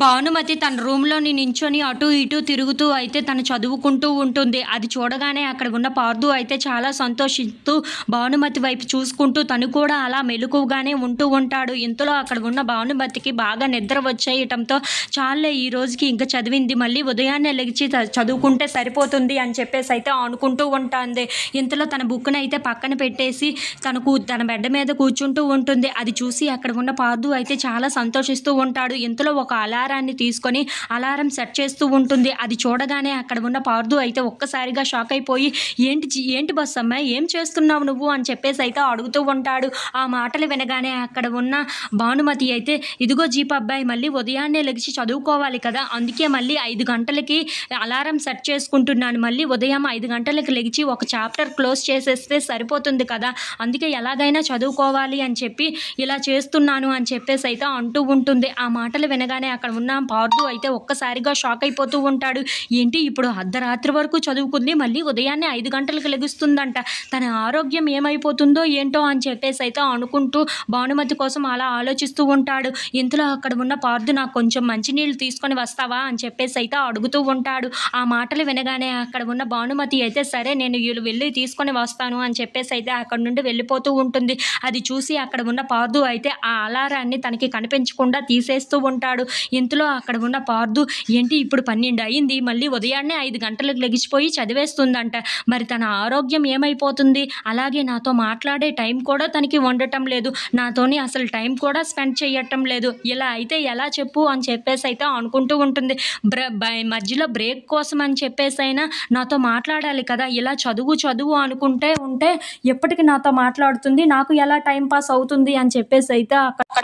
భానుమతి తన రూమ్లోని నించొని అటు ఇటు తిరుగుతూ అయితే తను చదువుకుంటూ ఉంటుంది. అది చూడగానే అక్కడ ఉన్న పార్దు అయితే చాలా సంతోషిస్తూ భానుమతి వైపు చూసుకుంటూ తను కూడా అలా మెలకుగానే ఉంటూ ఉంటాడు. ఇంతలో అక్కడ ఉన్న భానుమతికి బాగా నిద్ర వచ్చేయటంతో చాలే ఈ రోజుకి ఇంకా చదివింది. మళ్ళీ ఉదయాన్నే లెగిచి చదువుకుంటే సరిపోతుంది అని చెప్పేసి అయితే అనుకుంటూ ఉంటుంది. ఇంతలో తన బుక్ని అయితే పక్కన పెట్టేసి తనకు తన బెడ్ మీద కూర్చుంటూ ఉంటుంది. అది చూసి అక్కడ ఉన్న పార్దు అయితే చాలా సంతోషిస్తూ ఉంటాడు. ఇంతలో ఒక అలా అలారాన్ని తీసుకొని అలారం సెట్ చేస్తూ ఉంటుంది. అది చూడగానే అక్కడ ఉన్న పార్దు అయితే ఒక్కసారిగా షాక్ అయిపోయి ఏంటి జీ- ఏంటి బస్ అమ్మాయి ఏం చేస్తున్నావు నువ్వు? అని చెప్పేసి అయితే అడుగుతూ ఉంటాడు. ఆ మాటలు వినగానే అక్కడ ఉన్న భానుమతి అయితే ఇదిగో జీప్ అబ్బాయి మళ్ళీ ఉదయాన్నే లెగిసి చదువుకోవాలి కదా. అందుకే మళ్ళీ ఐదు గంటలకి అలారం సెట్ చేసుకుంటున్నాను. మళ్ళీ ఉదయం ఐదు గంటలకు లెగిచి ఒక చాప్టర్ క్లోజ్ చేసేస్తే సరిపోతుంది కదా. అందుకే ఎలాగైనా చదువుకోవాలి అని చెప్పి ఇలా చేస్తున్నాను అని చెప్పేసి అయితే అంటూ ఉంటుంది. ఆ మాటలు వినగానే అక్కడ ఉన్న. పార్దు అయితే ఒక్కసారిగా షాక్ అయిపోతూ ఉంటాడు. ఏంటి ఇప్పుడు అర్ధరాత్రి వరకు చదువుకుంది మళ్ళీ ఉదయాన్నే ఐదు గంటలకు లెగుస్తుందంట. తన ఆరోగ్యం ఏమైపోతుందో ఏంటో అని చెప్పేసి అయితే అనుకుంటూ భానుమతి కోసం అలా ఆలోచిస్తూ ఉంటాడు. ఇంతలో అక్కడ ఉన్న పార్దు నాకు కొంచెం మంచినీళ్ళు తీసుకొని వస్తావా? అని చెప్పేసి అయితే అడుగుతూ ఉంటాడు. ఆ మాటలు వినగానే అక్కడ ఉన్న భానుమతి అయితే సరే నేను వీళ్ళు వెళ్ళి తీసుకొని వస్తాను అని చెప్పేసి అయితే అక్కడ నుండి వెళ్ళిపోతూ ఉంటుంది. అది చూసి అక్కడ ఉన్న పార్దు అయితే ఆ అలారాన్ని తనకి కనిపించకుండా తీసేస్తూ ఉంటాడు. ఇంతలో అక్కడ ఉన్న పార్దు ఏంటి ఇప్పుడు పన్నెండు అయింది మళ్ళీ ఉదయాన్నే ఐదు గంటలకు లెగిసిపోయి చదివేస్తుందంట. మరి తన ఆరోగ్యం ఏమైపోతుంది? అలాగే నాతో మాట్లాడే టైం కూడా తనకి ఉండటం లేదు. నాతోని అసలు టైం కూడా స్పెండ్ చేయటం లేదు. ఇలా అయితే ఎలా చెప్పు అని చెప్పేసి అయితే అనుకుంటూ ఉంటుంది. బ్ర మధ్యలో బ్రేక్ కోసం అని చెప్పేసి అయినా నాతో మాట్లాడాలి కదా ఇలా చదువు చదువు అనుకుంటే ఉంటే ఎప్పటికి నాతో మాట్లాడుతుంది. నాకు ఎలా టైం పాస్ అవుతుంది అని చెప్పేసి అయితే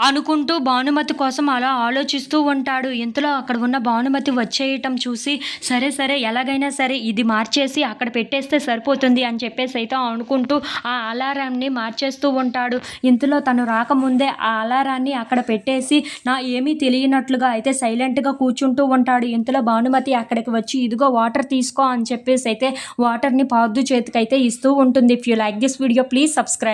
అనుకుంటూ భానుమతి కోసం అలా ఆలోచిస్తూ చేస్తాడు ఇంతలో అక్కడ ఉన్న భానుమతి వచ్చేయటం చూసి సరే సరే ఎలాగైనా సరే ఇది మార్చేసి అక్కడ పెట్టేస్తే సరిపోతుంది అని చెప్పేసి అయితే అనుకుంటూ ఆ అలారాన్ని మార్చేస్తూ ఉంటాడు. ఇంతలో తను రాకముందే ఆ అలారాన్ని అక్కడ పెట్టేసి నా ఏమీ తెలియనట్లుగా అయితే సైలెంట్గా కూర్చుంటూ ఉంటాడు. ఇంతలో భానుమతి అక్కడికి వచ్చి ఇదిగో వాటర్ తీసుకో అని చెప్పేసి అయితే వాటర్ని పాదు చేతికైతే ఇస్తూ ఉంటుంది. If you like this video please subscribe